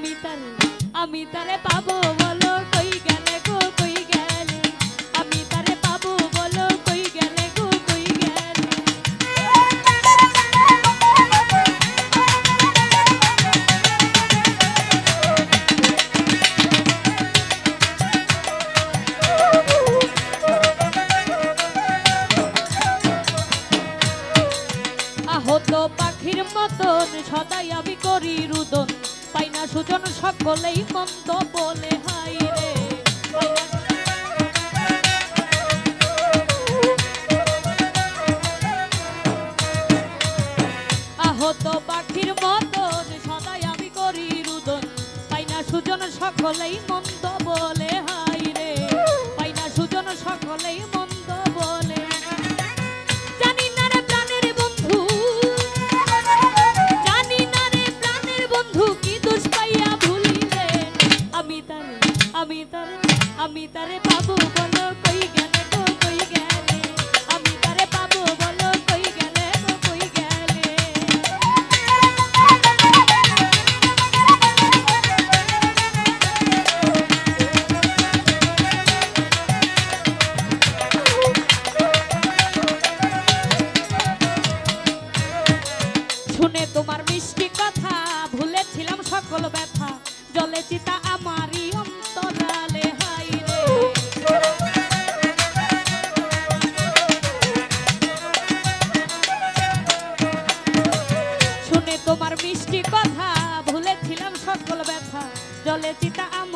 আমি তারে আমি তারে পাবো বলো কই গেলে গো, কই গেলে? আমি তারে পাবো বলো কই গেলে গো, কই গেলে? আহত পাখির মতন সদাই আমি করি রুদন। সুজন সকলেই মন্দ বলে হাই রে! আহত পাখির মতন সদাই আমি করি রুদন। পাই না সুজন সকলেই মন্দ বলে হাই সকল ব্যথা, জলে চিতা অন্তরালে শুনে তোমার মিষ্টি কথা, ভুলেছিলাম সকল ব্যথা, জলে চিতা আমার